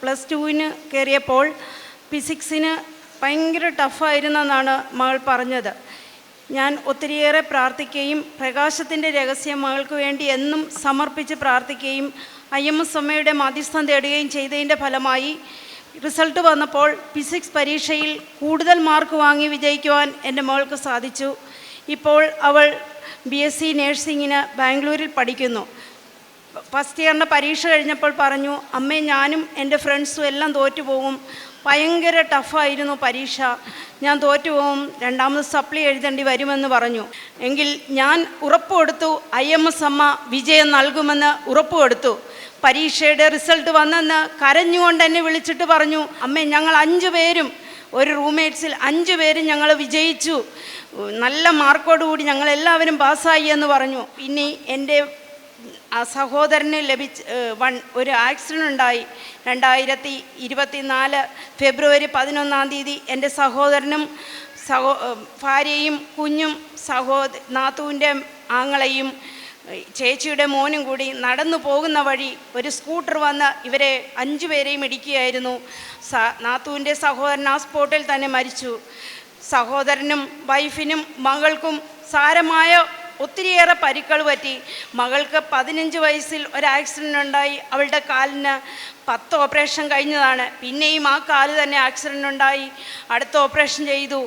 Plus ടുവിന് കയറിയപ്പോൾ ഫിസിക്സിന് ഭയങ്കര ടഫായിരുന്നെന്നാണ് മകൾ പറഞ്ഞത്. ഞാൻ ഒത്തിരിയേറെ പ്രാർത്ഥിക്കുകയും പ്രകാശത്തിന്റെ രഹസ്യം മകൾക്ക് വേണ്ടി എന്നും സമർപ്പിച്ച് പ്രാർത്ഥിക്കുകയും ഐ എം എസ് അമ്മയുടെ മധ്യസ്ഥം തേടുകയും ചെയ്തതിന്റെ ഫലമായി റിസൾട്ട് വന്നപ്പോൾ ഫിസിക്സ് പരീക്ഷയിൽ കൂടുതൽ മാർക്ക് വാങ്ങി വിജയിക്കുവാൻ എന്റെ മകൾക്ക് സാധിച്ചു. ഇപ്പോൾ അവൾ ബി എസ് സി നേഴ്സിങ്ങിന് ബാംഗ്ലൂരിൽ പഠിക്കുന്നു. ഫസ്റ്റ് ഇയറിന്റെ പരീക്ഷ കഴിഞ്ഞപ്പോൾ പറഞ്ഞു അമ്മേ ഞാനും എന്റെ ഫ്രണ്ട്സും എല്ലാം തോറ്റു പോകും ഭയങ്കര ടഫായിരുന്നു പരീക്ഷ. ഞാൻ തോറ്റു പോകും രണ്ടാമത് സപ്ലി എഴുതേണ്ടി വരുമെന്ന് പറഞ്ഞു. എങ്കിൽ ഞാൻ ഉറപ്പ് കൊടുത്തു. ഐ എം എസ് അമ്മ വിജയം നൽകുമെന്ന് ഉറപ്പ് കൊടുത്തു. പരീക്ഷയുടെ റിസൾട്ട് വന്നെന്ന് കരഞ്ഞുകൊണ്ട് എന്നെ വിളിച്ചിട്ട് പറഞ്ഞു അമ്മേ ഞങ്ങൾ അഞ്ച് പേരും ഒരു റൂംമേറ്റ്സിൽ അഞ്ച് പേരും ഞങ്ങൾ വിജയിച്ചു. നല്ല മാർക്കോടുകൂടി ഞങ്ങളെല്ലാവരും പാസ്സായി എന്ന് പറഞ്ഞു. ഇനി എന്റെ ആ സഹോദരന് ലഭിച്ച വൺ ഒരു ആക്സിഡന്റ് ഉണ്ടായി. രണ്ടായിരത്തി ഇരുപത്തി നാല് ഫെബ്രുവരി പതിനൊന്നാം തീയതി എന്റെ സഹോദരനും സഹോ ഭാര്യയും കുഞ്ഞും സഹോദ നാത്തുവിന്റെ ആങ്ങളെയും ചേച്ചിയുടെ മോനും കൂടി നടന്നു പോകുന്ന വഴി ഒരു സ്കൂട്ടർ വന്ന് ഇവരെ അഞ്ചു പേരെയും ഇടിക്കുകയായിരുന്നു. സ നാത്തുവിന്റെ സഹോദരൻ ആ സ്പോട്ടിൽ തന്നെ മരിച്ചു. സഹോദരനും വൈഫിനും മകൾക്കും സാരമായ ഒത്തിരിയേറെ പരിക്കൾ പറ്റി. മകൾക്ക് പതിനഞ്ച് വയസ്സിൽ ഒരു ആക്സിഡന്റ് ഉണ്ടായി. അവളുടെ കാലിന് പത്ത് ഓപ്പറേഷൻ കഴിഞ്ഞതാണ്. പിന്നെയും ആ കാൽ തന്നെ ആക്സിഡന്റ് ഉണ്ടായി. അടുത്ത ഓപ്പറേഷൻ ചെയ്തു.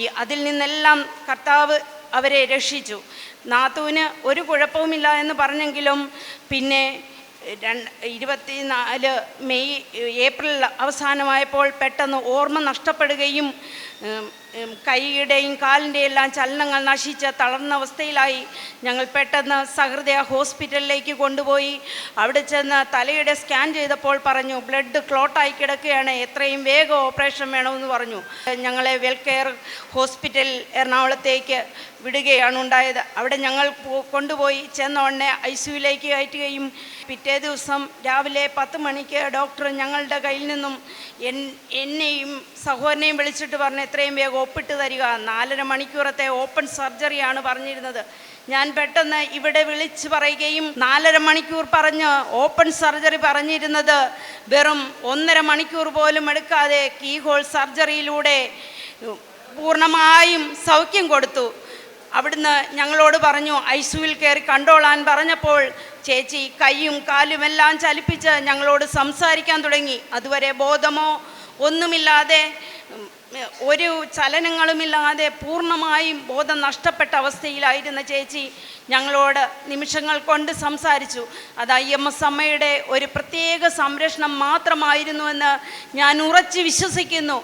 ഈ അതിൽ നിന്നെല്ലാം കർത്താവ് അവരെ രക്ഷിച്ചു. നാത്തുവിന് ഒരു കുഴപ്പവുമില്ല എന്ന് പറഞ്ഞെങ്കിലും പിന്നെ രണ്ട് ഇരുപത്തി നാല് മെയ് ഏപ്രിൽ അവസാനമായപ്പോൾ പെട്ടെന്ന് ഓർമ്മ നഷ്ടപ്പെടുകയും കൈയുടെയും കാലിന്റെ എല്ലാം ചലനങ്ങൾ നശിച്ച് തളർന്ന അവസ്ഥയിലായി ഞങ്ങൾ പെട്ടെന്ന് സഹൃദയ ഹോസ്പിറ്റലിലേക്ക് കൊണ്ടുപോയി. അവിടെ ചെന്ന് തലയുടെ സ്കാൻ ചെയ്തപ്പോൾ പറഞ്ഞു ബ്ലഡ് ക്ലോട്ടായി കിടക്കുകയാണ് എത്രയും വേഗം ഓപ്പറേഷൻ വേണമെന്ന് പറഞ്ഞു. ഞങ്ങളെ വെൽകെയർ ഹോസ്പിറ്റൽ എറണാകുളത്തേക്ക് വിടുകയാണ് ഉണ്ടായത്. അവിടെ ഞങ്ങൾ കൊണ്ടുപോയി. ചെന്ന ഉടനെ ഐ സിയുലേക്ക് കയറ്റുകയും പിറ്റേ ദിവസം രാവിലെ പത്ത് മണിക്ക് ഡോക്ടർ ഞങ്ങളുടെ കയ്യിൽ നിന്നും എന്നെയും സഹോദരനെയും വിളിച്ചിട്ട് പറഞ്ഞു എത്രയും വേഗം ഒപ്പിട്ട് തരിക. നാലര മണിക്കൂറത്തെ ഓപ്പൺ സർജറിയാണ് പറഞ്ഞിരുന്നത്. ഞാൻ പെട്ടെന്ന് ഇവിടെ വിളിച്ച് പറയുകയും നാലര മണിക്കൂർ പറഞ്ഞ് ഓപ്പൺ സർജറി പറഞ്ഞിരുന്നത് വെറും ഒന്നര മണിക്കൂർ പോലും എടുക്കാതെ കീ ഹോൾ സർജറിയിലൂടെ പൂർണമായും സൗഖ്യം കൊടുത്തു. അവിടുന്ന് ഞങ്ങളോട് പറഞ്ഞു ഐസുവിൽ കയറി കണ്ടോളാൻ പറഞ്ഞപ്പോൾ ചേച്ചി കൈയും കാലും എല്ലാം ചലിപ്പിച്ച് ഞങ്ങളോട് സംസാരിക്കാൻ തുടങ്ങി. അതുവരെ ബോധമോ ഒന്നുമില്ലാതെ ഒരു ചലനങ്ങളുമില്ലാതെ പൂർണമായും ബോധം നഷ്ടപ്പെട്ട അവസ്ഥയിലായിരുന്ന ചേച്ചി ഞങ്ങളോട് നിമിഷങ്ങൾ കൊണ്ട് സംസാരിച്ചു. അത് ഐ എം എസ് അമ്മയുടെ ഒരു പ്രത്യേക സംരക്ഷണം മാത്രമായിരുന്നുവെന്ന് ഞാൻ ഉറച്ചു വിശ്വസിക്കുന്നു.